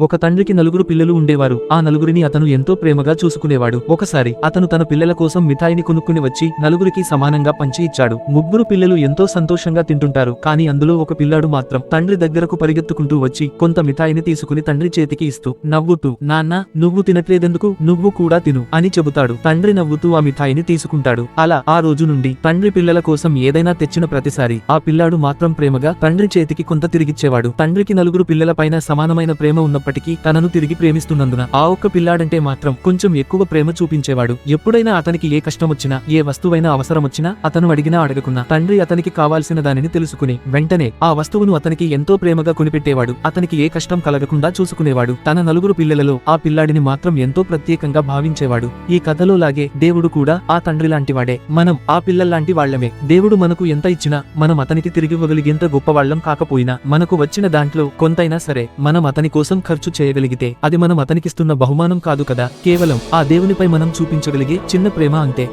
ఒక తండ్రికి నలుగురు పిల్లలు ఉండేవారు. ఆ నలుగురిని అతను ఎంతో ప్రేమగా చూసుకునేవాడు. ఒకసారి అతను తన పిల్లల కోసం మిఠాయిని కొనుక్కుని వచ్చి నలుగురికి సమానంగా పంచి ఇచ్చాడు. ముగ్గురు పిల్లలు ఎంతో సంతోషంగా తింటుంటారు. కానీ అందులో ఒక పిల్లాడు మాత్రం తండ్రి దగ్గరకు పరిగెత్తుకుంటూ వచ్చి కొంత మిఠాయిని తీసుకుని తండ్రి చేతికి ఇస్తూ నవ్వుతూ నాన్న నువ్వు తినట్లేదెందుకు? నువ్వు కూడా తిను అని చెబుతాడు. తండ్రి నవ్వుతూ ఆ మిఠాయిని తీసుకుంటాడు. అలా ఆ రోజు నుండి తండ్రి పిల్లల కోసం ఏదైనా తెచ్చిన ప్రతిసారి ఆ పిల్లాడు మాత్రం ప్రేమగా తండ్రి చేతికి కొంత తిరిగిచ్చేవాడు. తండ్రికి నలుగురు పిల్లలపైన సమానమైన ప్రేమ ఉన్నప్పటికీ తనను తిరిగి ప్రేమిస్తున్నందున ఆ ఒక్క పిల్లాడంటే మాత్రం కొంచెం ఎక్కువ ప్రేమ చూపించేవాడు. ఎప్పుడైనా అతనికి ఏ కష్టం వచ్చినా ఏ వస్తువైనా అవసరం వచ్చినా అతను అడిగినా అడగకున్నా తండ్రి అతనికి కావాల్సిన దానిని తెలుసుకుని వెంటనే ఆ వస్తువును అతనికి ఎంతో ప్రేమగా కొనిపెట్టేవాడు. అతనికి ఏ కష్టం కలగకుండా చూసుకునేవాడు. తన నలుగురు పిల్లలలో ఆ పిల్లాడిని మాత్రం ఎంతో ప్రత్యేకంగా భావించేవాడు. ఈ కథలో లాగే దేవుడు కూడా ఆ తండ్రి లాంటివాడే. మనం ఆ పిల్లల్లాంటి వాళ్ళమే. దేవుడు మనకు ఎంత ఇచ్చినా మనం అతనికి తిరిగి వదిలిగేంత గొప్పవాళ్ళం కాకపోయినా మనకు వచ్చిన దాంట్లో కొంతైనా సరే మనం అతని కోసం ఖర్చు చేయగలిగితే అది మనం అతనికిస్తున్న బహుమానం కాదు కదా? కేవలం ఆ దేవునిపై మనం చూపించగలిగే చిన్న ప్రేమ అంతే.